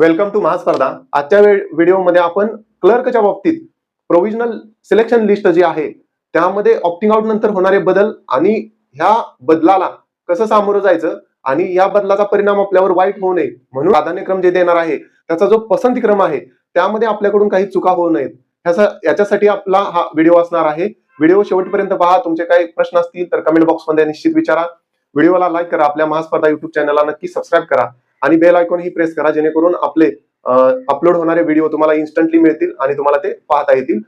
Welcome to महास्पर्धा आजच्या व्हिडिओमध्ये आपण क्लर्कच्या बाबतीत प्रोव्हिजनल सिलेक्शन लिस्ट जी आहे त्यामध्ये ऑप्टिंग आउट नंतर होणारे बदल आणि ह्या बदलाला कसं सामोरं जायचं आणि या बदलाचा परिणाम आपल्यावर वाईट होऊ नये म्हणून प्राधान्यक्रम जे देणार आहे त्याचा जो पसंतीक्रम आहे त्यामध्ये आपल्याकडून काही चुका होऊ नयेत. ह्याचा याच्यासाठी आपला हा व्हिडिओ असणार आहे. व्हिडिओ शेवटपर्यंत पहा. तुमचे काही प्रश्न असतील तर कमेंट बॉक्समध्ये निश्चित विचारा. व्हिडिओला लाईक करा. आपल्या महास्पर्धा युट्यूब चॅनलला नक्की सबस्क्राईब करा. आणि बेल आयकॉन ही प्रेस करा जेणेकरून आपले अपलोड होणारे व्हिडिओ तुम्हाला इन्स्टंटली मिळतील आणि तुम्हाला ते पाहता येतील.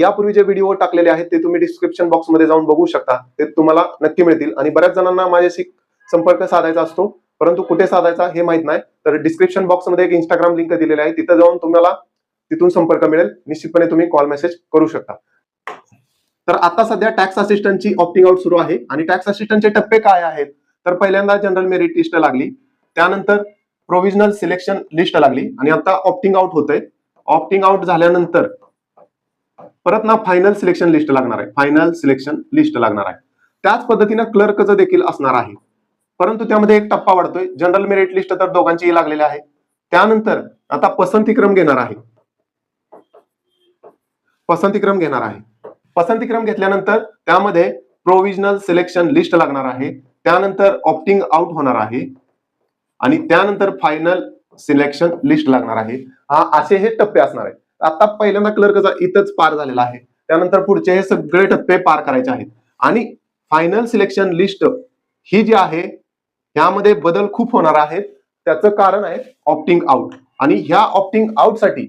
यापूर्वी जे व्हिडिओ टाकलेले आहेत ते तुम्ही डिस्क्रिप्शन बॉक्समध्ये जाऊन बघू शकता. ते तुम्हाला नक्की मिळतील. आणि बऱ्याच जणांना माझ्याशी संपर्क साधायचा असतो परंतु कुठे साधायचा हे माहीत नाही. तर डिस्क्रिप्शन बॉक्समध्ये एक इंस्टाग्राम लिंक दिलेली आहे. तिथं जाऊन तुम्हाला तिथून संपर्क मिळेल. निश्चितपणे तुम्ही कॉल मेसेज करू शकता. तर आता सध्या टॅक्स असिस्टंटची ऑप्टिंग आउट सुरू आहे. आणि टॅक्स असिस्टंटचे टप्पे काय आहेत? तर पहिल्यांदा जनरल मेरिट लिस्ट लागली. त्यानंतर प्रोव्हिजनल सिलेक्शन लिस्ट लागली आणि आता ऑप्टिंग आउट होतंय. ऑप्टिंग आउट झाल्यानंतर परत ना फायनल सिलेक्शन लिस्ट लागणार आहे. फायनल सिलेक्शन लिस्ट लागणार आहे. त्याच पद्धतीनं क्लर्कचं देखील असणार आहे. परंतु त्यामध्ये एक टप्पा वाढतोय. जनरल मेरिट लिस्ट तर दोघांचीही लागलेली आहे. त्यानंतर आता पसंतीक्रम घेणार आहे. पसंतीक्रम घेणार आहे. पसंतीक्रम घेतल्यानंतर त्यामध्ये प्रोव्हिजनल सिलेक्शन लिस्ट लागणार आहे. त्यानंतर ऑप्टिंग आउट होणार आहे. आणि त्यानंतर फायनल सिलेक्शन लिस्ट लागणार आहे. हा असे हे टप्पे असणार आहेत. आता पहिल्यांदा क्लर्कचा इथंच पार झालेला आहे. त्यानंतर पुढचे हे सगळे टप्पे पार करायचे आहेत. आणि फायनल सिलेक्शन लिस्ट ही जी आहे ह्यामध्ये बदल खूप होणार आहेत. त्याचं कारण आहे ऑप्टिंग आउट आणि ह्या ऑप्टिंग आउटसाठी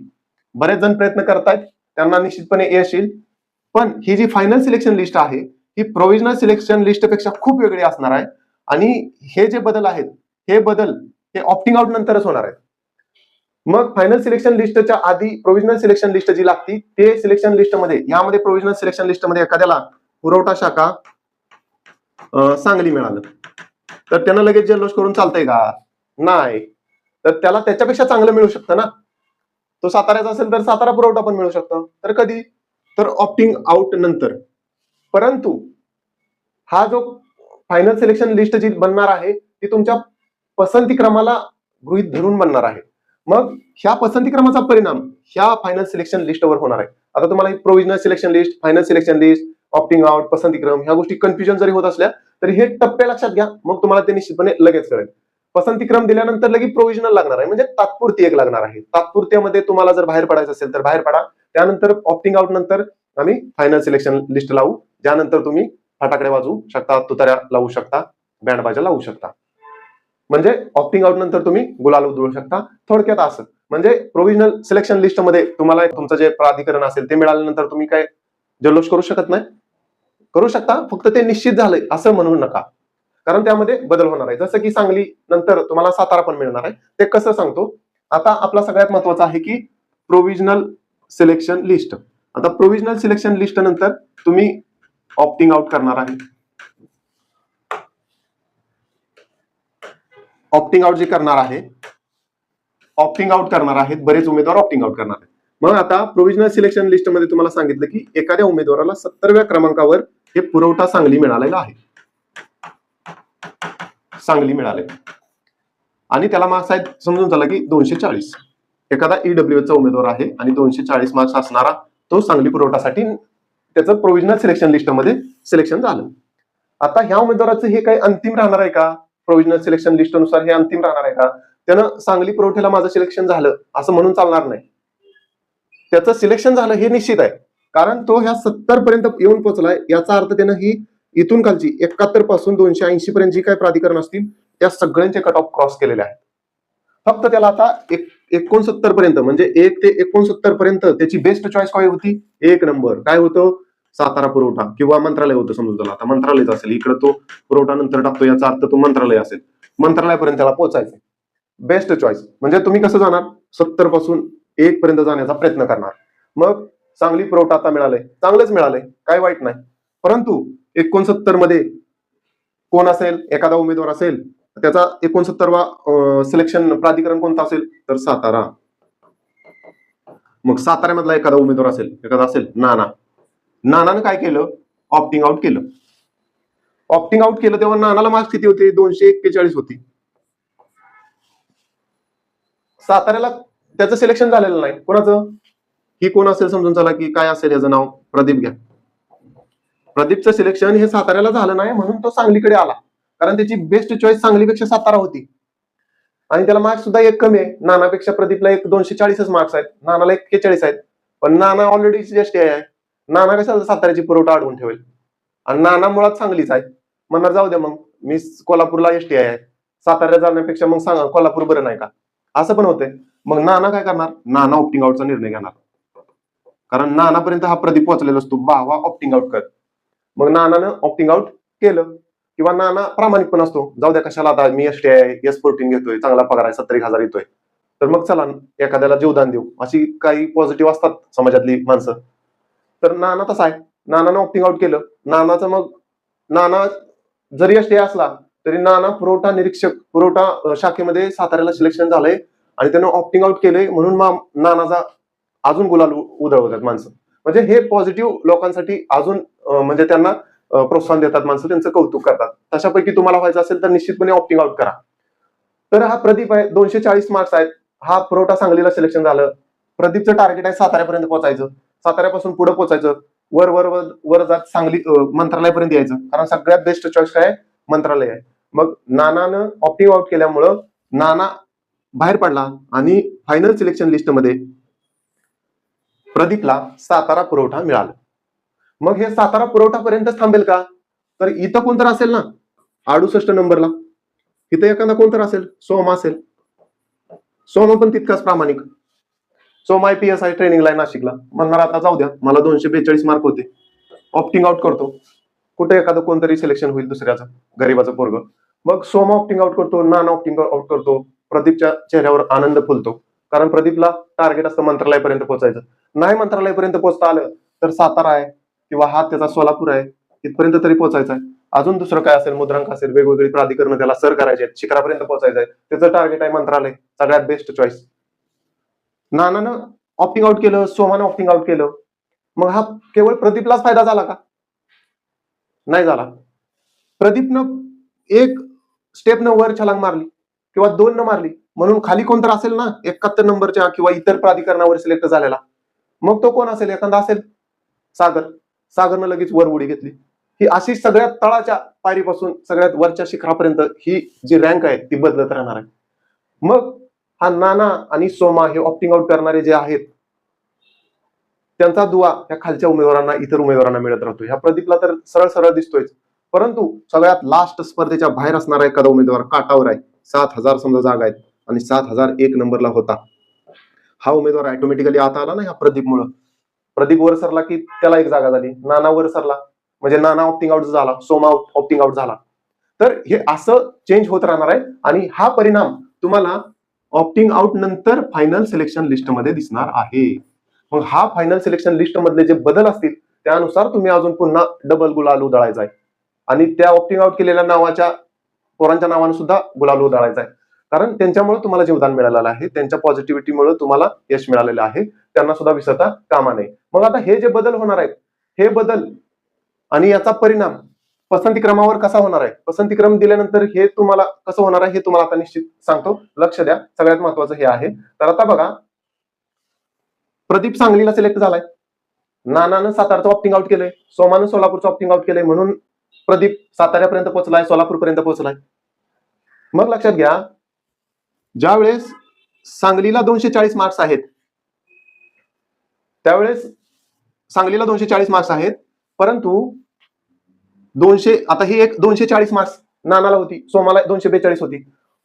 बरेच जण प्रयत्न करतायत. त्यांना निश्चितपणे यश येईल. पण ही जी फायनल सिलेक्शन लिस्ट आहे ही प्रोव्हिजनल सिलेक्शन लिस्टपेक्षा खूप वेगळी असणार आहे. आणि हे जे बदल आहेत हे बदल हे ऑप्टिंग आउट नंतरच होणार आहेत. मग फायनल सिलेक्शन लिस्टच्या आधी प्रोव्हिजनल सिलेक्शन लिस्ट जी लागती ते सिलेक्शन लिस्टमध्ये यामध्ये प्रोव्हिजनल सिलेक्शन लिस्टमध्ये एखाद्याला पुरवठा शाखा सांगली मिळालं. तर त्यानं लगेच जल्लोष करून चालतंय का? नाही. तर त्याला त्याच्यापेक्षा चांगलं मिळू शकतं ना? तो साताऱ्याचा असेल तर सातारा पुरवठा पण मिळू शकतो. तर कधी? तर ऑप्टिंग आउट नंतर. परंतु हा जो फायनल सिलेक्शन लिस्ट जी बनणार आहे ती तुमच्या पसंती क्रमाला गृहित धरून बनणार आहे. मग ह्या पसंती क्रमाचा परिणाम ह्या फायनल सिलेक्शन लिस्टवर होणार आहे. आता तुम्हाला provisional selection list final selection list opting out पसंतीक्रम ह्या गोष्टी कन्फ्युजन जरी होत असल्या तरी हे टप्पे लक्षात घ्या मग तुम्हाला ते निश्चितपणे लगेच कळेल. पसंती क्रम दिल्यानंतर लगेच प्रोव्हिजनल लागणार आहे म्हणजे तात्पुरती एक लागणार आहे. तात्पुरत्यामध्ये तुम्हाला जर बाहेर पडायचं असेल तर बाहेर पडा. त्यानंतर ऑप्टिंग आउट नंतर आम्ही फायनल सिलेक्शन लिस्ट लावू. ज्यानंतर तुम्ही फटाकडे वाजवू शकता तुताऱ्या लावू शकता बँड बाजा लावू शकता. म्हणजे ऑप्टिंग आउट नंतर तुम्ही गुलाल उधळू शकता. थोडक्यात असं. म्हणजे प्रोव्हिजनल सिलेक्शन लिस्टमध्ये तुम्हाला तुमचं जे प्राधिकरण असेल ते मिळाल्यानंतर तुम्ही काय जल्लोष करू शकत नाही? करू शकता. फक्त ते निश्चित झालंय असं म्हणू नका. कारण त्यामध्ये बदल होणार आहे. जसं की सांगली नंतर तुम्हाला सातारा पण मिळणार आहे. ते कसं सांगतो? आता आपला सगळ्यात महत्त्वाचा आहे की प्रोव्हिजनल सिलेक्शन लिस्ट आता प्रोव्हिजनल सिलेक्शन लिस्ट नंतर तुम्ही ऑप्टिंग आउट करणार आहे. ऑप्टिंग आउट जे करणार आहे ऑप्टिंग आउट करणार आहेत बरेच उमेदवार ऑप्टिंग आउट करणार आहेत. मग आता प्रोव्हिजनल सिलेक्शन लिस्टमध्ये तुम्हाला सांगितलं की एखाद्या उमेदवाराला सत्तरव्या क्रमांकावर हे पुरवठा सांगली मिळालेला आहे. सांगली मिळाले आणि त्याला मार्क्स आहेत समजून झाला की दोनशे चाळीस एखादा ईडब्ल्यू चा उमेदवार आहे आणि दोनशे चाळीस मार्क्स असणारा तो सांगली पुरवठासाठी त्याचं प्रोव्हिजनल सिलेक्शन लिस्टमध्ये सिलेक्शन झालं. आता ह्या उमेदवाराचं हे काही अंतिम राहणार आहे का? प्रोव्हिजनल सिलेक्शन लिस्टनुसार हे अंतिम राहणार आहे का? त्यानं सांगली पुरवठ्याला माझं सिलेक्शन झालं असं म्हणून चालणार नाही. त्याचं सिलेक्शन झालं हे निश्चित आहे. कारण तो ह्या सत्तर पर्यंत येऊन पोहोचलाय याचा अर्थ त्यानं ही इथून खालची एकाहत्तरपासून दोनशे ऐंशी पर्यंत जी काही प्राधिकरण असतील त्या सगळ्यांचे कट ऑफ क्रॉस केलेले आहेत. फक्त त्याला आता एक एकोणसत्तर पर्यंत म्हणजे एक ते एकोणसत्तर पर्यंत त्याची बेस्ट चॉईस काय होती? एक नंबर. काय होतं? सातारा पुरवठा किंवा मंत्रालय होतं समजून झालं आता मंत्रालयच असेल. इकडे तो पुरवठा नंतर टाकतो याचा अर्थ तो मंत्रालय असेल. मंत्रालयापर्यंत त्याला पोहोचायचं बेस्ट चॉईस म्हणजे तुम्ही कसं जाणार? सत्तरपासून एक पर्यंत जाण्याचा प्रयत्न करणार. मग चांगली पुरवठा आता मिळालंय. चांगलंच मिळालंय. काय वाईट नाही. परंतु एकोणसत्तरमध्ये कोण असेल? एखादा उमेदवार असेल. त्याचा एकोणसत्तरवा सिलेक्शन प्राधिकरण कोणता असेल? तर सातारा. मग साताऱ्यामधला एखादा उमेदवार असेल एखादा असेल ना नानानं काय केलं? ऑप्टिंग आउट केलं. ऑप्टिंग आउट केलं तेव्हा नानाला मार्क्स किती होते? दोनशे एक्केचाळीस होती. साताऱ्याला त्याचं सिलेक्शन झालेलं नाही. कोणाचं? ही कोण असेल समजून चला की काय असेल याचं नाव? प्रदीप घ्या. प्रदीपचं सिलेक्शन हे साताऱ्याला झालं नाही म्हणून तो सांगलीकडे आला. कारण त्याची बेस्ट चॉईस सांगलीपेक्षा सातारा होती. आणि त्याला मार्क्स सुद्धा एक कमी आहे. नानापेक्षा प्रदीपला एक दोनशे चाळीसच मार्क्स आहेत. नानाला एक्केचाळीस आहेत. पण नाना ऑलरेडी एसटी आहे. नाना कशाला साताऱ्याची पुरवठा अडवून ठेवेल? आणि नाना मुळात सांगलीच आहे. म्हणणार जाऊ दे मग. मी कोल्हापूरला एसटी आहे. साताऱ्याला जाण्यापेक्षा मग सांगा कोल्हापूर बरं नाही का? असं पण होतंय. मग नाना काय करणार? नाना ऑप्टिंग आउटचा निर्णय घेणार. कारण नानापर्यंत हा प्रदीप पोहोचलेला असतो. बावा ऑप्टिंग आउट कर. मग नानानं ऑप्टिंग आउट केलं. किंवा नाना प्रामाणिक पण असतो. जाऊ द्या कशाला आता मी एस टी आहे एस फोर्टीन घेतोय चांगला पगार आहे सत्तर एक हजार येतोय. तर मग चला एखाद्याला जीवदान देऊ. अशी काही पॉझिटिव्ह असतात समाजातली माणसं. तर नाना तसा आहे. नानानं ऑप्टिंग आउट केलं. नानाचं मग नाना जरी अष्टे असला तरी नाना पुरवठा निरीक्षक पुरवठा शाखेमध्ये साताऱ्याला सिलेक्शन झालंय आणि त्यानं ऑप्टिंग आउट केलंय म्हणून मा- नानाचा अजून गुलाल उधळवतात माणसं. म्हणजे हे पॉझिटिव्ह लोकांसाठी अजून म्हणजे त्यांना प्रोत्साहन देतात माणसं त्यांचं कौतुक करतात. तशापैकी तुम्हाला व्हायचं असेल तर निश्चितपणे ऑप्टिंग आउट करा. तर हा प्रदीप आहे दोनशे चाळीस मार्क्स आहेत. हा पुरवठा सांगलीला सिलेक्शन झालं. प्रदीपचं टार्गेट आहे साताऱ्यापर्यंत पोहोचायचं. साताऱ्यापासून पुढे पोहोचायचं. वर वर वर वर जात सांगली मंत्रालयापर्यंत यायचं. कारण सगळ्यात बेस्ट चॉईस काय? मंत्रालय आहे. मग नानानं ऑप्टिंग आउट केल्यामुळं नाना बाहेर पडला आणि फायनल सिलेक्शन लिस्टमध्ये प्रदीपला सातारा पुरवठा मिळाला. मग हे सातारा पुरवठापर्यंत थांबेल का? तर इथं कोणतर असेल ना? अडुसष्ट नंबरला. इथं एखादा कोणतर असेल? सोमा असेल. सोमा पण तितकाच प्रामाणिक. So my P S I ट्रेनिंगला आहे नाशिकला. म्हणणार आता जाऊ द्या. मला दोनशे बेचाळीस मार्क होते. ऑप्टिंग आउट करतो. कुठे एखादं कोणतरी सिलेक्शन होईल दुसऱ्याचं गरीबाचं पोरग. मग सोमा ऑप्टिंग आउट करतो नाना ऑप्टिंग आउट करतो प्रदीपच्या चेहऱ्यावर आनंद फुलतो. कारण प्रदीपला टार्गेट असतं मंत्रालयापर्यंत पोहोचायचं. नाही मंत्रालयापर्यंत पोहोचता आलं तर सातारा आहे किंवा हा त्याचा सोलापूर आहे तिथपर्यंत तरी पोहोचायचं आहे. अजून दुसरं काय असेल मुद्रांक असेल वेगवेगळी प्राधिकरण त्याला सर करायचे आहेत शिखरापर्यंत पोहोचायचं आहे. त्याचं टार्गेट आहे मंत्रालय सगळ्यात बेस्ट चॉईस नानानं ऑप्टिंग आउट केलं सोमानं ऑप्टिंग आउट केलं. मग हा केवळ प्रदीपलाच फायदा झाला का? नाही झाला. प्रदीपनं एक स्टेपनं वर छलांग मारली किंवा दोन न मारली. म्हणून खाली कोणतर असेल ना एकाहत्तर नंबरच्या किंवा इतर प्राधिकरणावर सिलेक्ट झालेला. मग तो कोण असेल? एखादा असेल? सागर. सागरनं लगेच वर उडी घेतली. ही अशी सगळ्यात तळाच्या पायरीपासून सगळ्यात वरच्या शिखरापर्यंत ही जी रँक आहे ती बदलत राहणार आहे. मग हा नाना आणि सोमा हे ऑप्टिंग आउट करणारे जे आहेत त्यांचा दुवा ह्या खालच्या उमेदवारांना इतर उमेदवारांना मिळत राहतो. ह्या प्रदीपला तर सरळ सरळ दिसतोयच. परंतु सगळ्यात लास्ट स्पर्धेच्या बाहेर असणारा एखादा उमेदवार काटावर आहे. सात हजार समजा जागा आहेत आणि सात हजार एक नंबरला होता. हा उमेदवार ऑटोमॅटिकली आता आला ना ह्या प्रदीप मुळे प्रदीप वर सरला की त्याला एक जागा झाली. नाना वर सरला. म्हणजे नाना ऑप्टिंग आउट झाला सोमा ऑप्टिंग आउट झाला. तर हे असं चेंज होत राहणार आहे आणि हा परिणाम तुम्हाला ऑप्टिंग आउट नंतर फायनल सिलेक्शन लिस्टमध्ये दिसणार आहे. मग हा फायनल सिलेक्शन लिस्ट मधले जे बदल असतील त्यानुसार तुम्ही अजून पुन्हा डबल गुलाल उधळायचा आहे आणि त्या ऑप्टिंग आउट केलेल्या नावाच्या पोरांच्या नावाने सुद्धा गुलाल उधळायचा आहे कारण त्यांच्यामुळे तुम्हाला जीवदान मिळालेलं आहे त्यांच्या पॉझिटिव्हिटीमुळे तुम्हाला यश मिळालेलं आहे. त्यांना सुद्धा विसरता कामा नये. मग आता हे जे बदल होणार आहेत हे बदल आणि याचा परिणाम पसंती क्रमावर कसा होणार आहे? पसंतीक्रम दिल्यानंतर हे तुम्हाला कसं होणार आहे हे तुम्हाला आता निश्चित सांगतो. लक्ष द्या. सगळ्यात महत्वाचं हे आहे. तर आता बघा. प्रदीप सांगलीला सिलेक्ट झालाय. नानानं सातारचं ऑप्टिंग आउट केलंय. सोमानं सोलापूरचं ऑप्टिंग आउट केलंय म्हणून प्रदीप साताऱ्यापर्यंत पोहोचलाय सोलापूरपर्यंत पोहोचलाय. मग लक्षात घ्या. ज्यावेळेस सांगलीला दोनशे चाळीस मार्क्स आहेत त्यावेळेस सांगलीला दोनशे चाळीस मार्क्स आहेत. परंतु दोनशे आता ही एक दोनशे चाळीस मार्क्स नानाला होती सोमाला दोनशे बेचाळीस होती.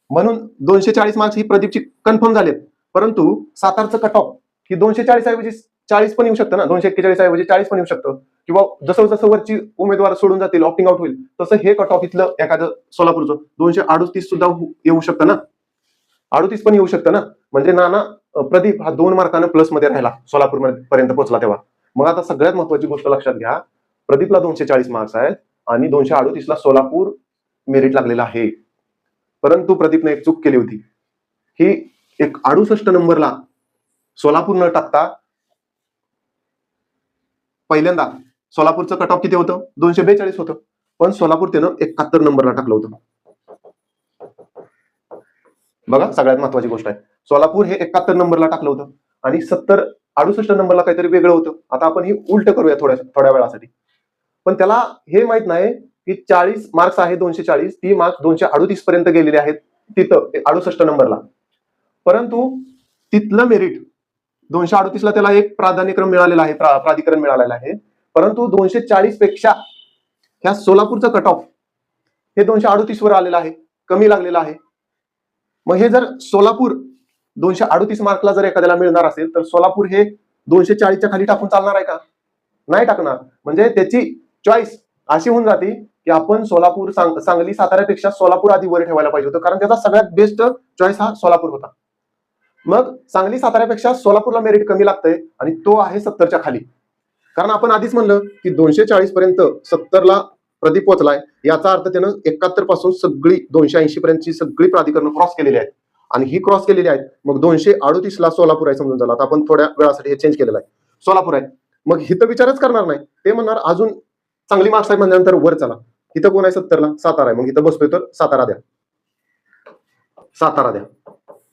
म्हणून दोनशे चाळीस मार्क्स ही प्रदीपची कन्फर्म झालेत. परंतु सातारचं कट ऑफ ही दोनशे चाळीस ऐवजी चाळीस पण येऊ शकतं ना? दोनशे एक्केचाळीस ऐवजी चाळीस पण येऊ शकतं. किंवा जसं जसं वरची उमेदवार सोडून जातील ऑप्टिंग आउट होईल तसं हे कट ऑफ इथलं एखादं सोलापूरचं. दोनशे अडुतीस सुद्धा हो, येऊ शकतं ना? अडुतीस पण येऊ शकतं ना? म्हणजे नाना प्रदीप हा दोन मार्कानं प्लसमध्ये राहिला सोलापूर पर्यंत पोहोचला तेव्हा. मग आता सगळ्यात महत्वाची गोष्ट लक्षात घ्या. प्रदीपला दोनशे चाळीस मार्क्स आहेत. आणि दोनशे अडुतीसला सोलापूर मेरिट लागलेला आहे. परंतु प्रदीपने एक चूक केली होती. ही एक अडुसष्ट नंबरला सोलापूर न टाकता पहिल्यांदा सोलापूरचं कट ऑफ किती होतं? दोनशे बेचाळीस होतं. पण सोलापूर त्यानं एकाहत्तर नंबरला टाकलं होतं. बघा सगळ्यात महत्वाची गोष्ट आहे. सोलापूर हे एकाहत्तर नंबरला टाकलं होतं. आणि सत्तर अडुसष्ट नंबरला काहीतरी वेगळं होतं. आता आपण ही उलट करूया थोड्या थोड्या वेळासाठी. पण त्याला हे माहीत नाही की चाळीस मार्क्स आहे दोनशे चाळीस ती मार्क्स दोनशे अडुतीस पर्यंत गेलेले आहेत तिथं अडुसष्ट नंबरला. परंतु तिथलं मेरिट दोनशे अडुतीसला त्याला एक प्राधान्यक्रम मिळालेला आहे प्रा- प्राधिकरण मिळालेलं आहे. परंतु दोनशे चाळीसपेक्षा ह्या सोलापूरचं कट ऑफ हे दोनशे अडुतीस वर आलेलं आहे कमी लागलेलं आहे. मग हे जर सोलापूर दोनशे अडुतीस मार्कला जर एखाद्याला मिळणार असेल तर सोलापूर हे दोनशे चाळीसच्या खाली टाकून चालणार आहे का? नाही टाकणार. म्हणजे त्याची चॉईस अशी होऊन जाते की आपण सोलापूर सांग- सांगली साताऱ्यापेक्षा सोलापूर आधी वर ठेवायला पाहिजे होतं. कारण त्याचा सगळ्यात बेस्ट चॉईस हा सोलापूर होता. मग सांगली साताऱ्यापेक्षा सोलापूरला मेरिट कमी लागतंय आणि तो आहे सत्तरच्या खाली. कारण आपण आधीच म्हणलं की दोनशे चाळीस पर्यंत सत्तरला प्रदीप पोहोचलाय. याचा अर्थ त्यानं एकाहत्तरपासून सगळी दोनशे ऐंशी पर्यंतची सगळी प्राधिकरण क्रॉस केलेली आहेत. आणि ही क्रॉस केलेली आहेत मग दोनशे अडोतीस ला सोलापूर आहे समजून झाला. आता आपण थोड्या वेळासाठी हे चेंज केलेलं आहे. सोलापूर आहे. मग हिथं विचारच करणार नाही. ते म्हणणार अजून चांगली मार्क्स आहे म्हणल्यानंतर वर चला. इथं कोण आहे? सत्तरला. सातारा आहे. मग इथं बसतोय तर सातारा द्या. सातारा द्या.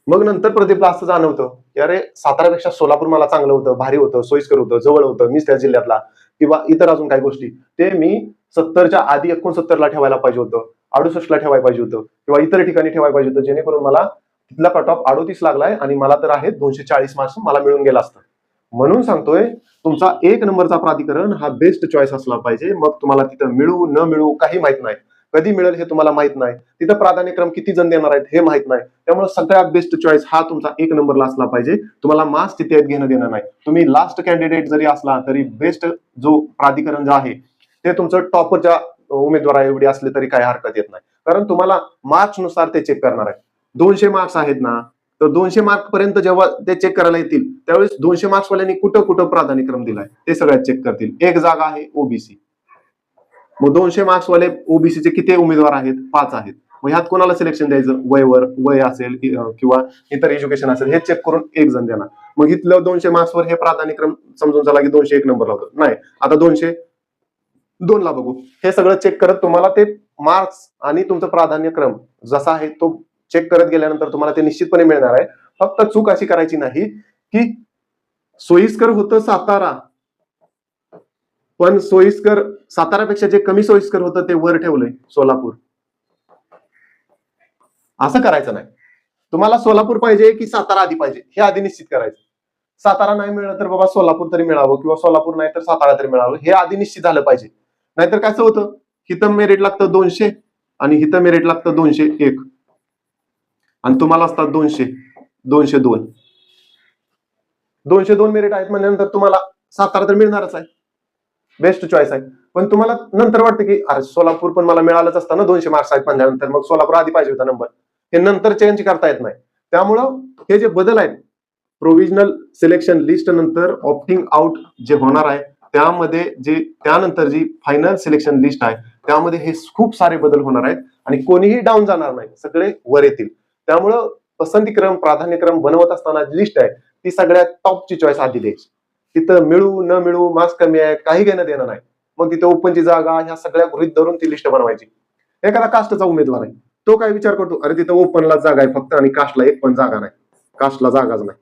मग नंतर प्रदीपला असं जाणवतं की अरे सातारापेक्षा सोलापूर मला चांगलं होतं भारी होतं सोयीस्कर होतं जवळ होतं मीच त्या जिल्ह्यातला किंवा इतर अजून काही गोष्टी. ते मी सत्तरच्या आधी एकोणसत्तरला ठेवायला पाहिजे होतं अडुसष्टला ठेवायला पाहिजे होतं किंवा इतर ठिकाणी ठेवायला पाहिजे होतं जेणेकरून मला तिथला कट ऑफ अडोतीस लागलाय आणि मला तर आहे दोनशे चाळीस मार्क्स मला मिळून गेला असतं. म्हणून सांगतोय तुमचा एक नंबरचा प्राधिकरण हा बेस्ट चॉईस असला पाहिजे. मग तुम्हाला तिथं मिळू न मिळू काही माहीत नाही. कधी मिळेल हे तुम्हाला माहीत नाही. तिथं प्राधान्यक्रम किती जण देणार आहेत हे माहीत नाही. त्यामुळे सगळ्यात बेस्ट चॉईस हा तुमचा एक नंबरला असला पाहिजे. तुम्हाला मार्क्स तिथे घेणं देणं नाही. तुम्ही लास्ट कॅन्डिडेट जरी असला तरी बेस्ट जो प्राधिकरण जे आहे ते तुमचं टॉपरच्या उमेदवारा एवढी असले तरी काही हरकत येत नाही. कारण तुम्हाला मार्क्सनुसार ते चेक करणार आहे दोनशे मार्क्स आहेत ना तर दोनशे मार्क पर्यंत जेव्हा ते चेक करायला येतील त्यावेळेस दोनशे मार्क्स वाल्यांनी कुठं कुठं प्राधान्यक्रम दिलाय? ते सगळ्यात चेक करतील. एक जागा आहे ओबीसी मग दोनशे मार्क्स वाले ओबीसीचे किती उमेदवार आहेत? पाच आहेत. मग ह्यात कोणाला सिलेक्शन द्यायचं? वयवर वय असेल किंवा इतर एज्युकेशन असेल हे चेक करून एक जण देणार. मग इथलं दोनशे मार्क्सवर हे प्राधान्यक्रम समजून चला की दोनशे एक नंबर लावतो नाही. आता दोनशे दोनला बघू. हे सगळं चेक करत तुम्हाला ते मार्क्स आणि तुमचं प्राधान्यक्रम जसा आहे तो चेक करत गेल्यानंतर तुम्हाला ते निश्चितपणे मिळणार आहे. फक्त चूक अशी करायची नाही की सोयीस्कर होतं सातारा. पण सोयीस्कर सातारापेक्षा जे कमी सोयीस्कर होतं ते वर ठेवलंय सोलापूर. असं करायचं नाही. तुम्हाला सोलापूर पाहिजे की सातारा आधी पाहिजे हे आधी निश्चित करायचं. सातारा नाही मिळलं तर बाबा सोलापूर तरी मिळावं किंवा सोलापूर नाही तर सातारा तरी मिळावं हे आधी निश्चित झालं पाहिजे. नाहीतर कसं होतं? हिथं मेरिट लागतं दोनशे आणि हिथं मेरिट लागतं दोनशे एक. आणि तुम्हाला असतात दोनशे दोनशे दोन. दोनशे दोन मेरिट आहेत म्हणल्यानंतर तुम्हाला सातारा तर मिळणारच आहे. बेस्ट चॉईस आहे. पण तुम्हाला नंतर वाटतं की अरे सोलापूर पण मला मिळालंच असतं ना दोनशे मार्क्स आहेत म्हणल्यानंतर. मग सोलापूर आधी पाहिजे होता नंबर हे नंतर चेंज करता येत नाही. त्यामुळं हे जे बदल आहेत प्रोव्हिजनल सिलेक्शन लिस्ट नंतर ऑप्टिंग आउट जे होणार आहे त्यामध्ये जे त्यानंतर जी फायनल सिलेक्शन लिस्ट आहे त्यामध्ये हे खूप सारे बदल होणार आहेत आणि कोणीही डाऊन जाणार नाही. सगळे वर येतील. त्यामुळं पसंतीक्रम प्राधान्यक्रम बनवत असताना जी लिस्ट आहे ती सगळ्यात टॉपची चॉईस आधी द्यायची. तिथं मिळू न मिळू मार्क्स कमी आहेत काही घेणं देणं नाही. मग तिथं ओपनची जागा ह्या सगळ्या गृहित धरून ती लिस्ट बनवायची. एखादा कास्टचा उमेदवार आहे. तो काय विचार करतो? अरे तिथं ओपनला जागा आहे फक्त आणि कास्टला एक पण जागा नाही. कास्टला जागाच नाही.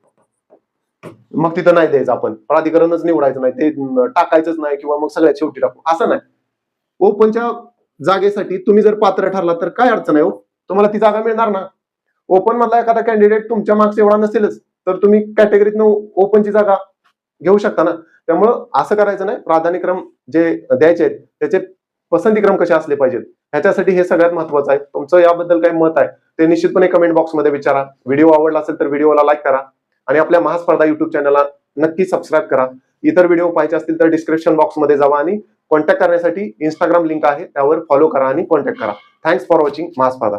मग तिथं नाही द्यायचं आपण. प्राधिकरणच निवडायचं नाही. ते टाकायचंच नाही किंवा मग सगळ्यात शेवटी टाकू. असं नाही. ओपनच्या जागेसाठी तुम्ही जर पात्र ठरला तर काय अडचण आहे हो? तुम्हाला ती जागा मिळणार ना? ओपन मधला एखादा कॅन्डिडेट तुमच्या मार्क्स एवढा नसेलच तर तुम्ही कॅटेगरीतनं ओपनची जागा घेऊ शकता ना. त्यामुळं असं करायचं नाही. प्राधान्यक्रम जे द्यायचे आहेत त्याचे पसंतीक्रम कसे असले पाहिजेत? ह्याच्यासाठी हे सगळ्यात महत्वाचं आहे. तुमचं याबद्दल काही मत आहे ते निश्चितपणे कमेंट बॉक्समध्ये विचारा. व्हिडिओ आवडला असेल तर व्हिडिओला लाईक करा. आणि आपल्या महास्पर्धा युट्यूब चॅनलला नक्की सबस्क्राईब करा. इतर व्हिडिओ पाहिजे असतील तर डिस्क्रिप्शन बॉक्समध्ये जावा आणि कॉन्टॅक्ट करण्यासाठी इंस्टाग्राम लिंक आहे त्यावर फॉलो करा आणि कॉन्टॅक्ट करा. Thanks for watching Mahaspardha.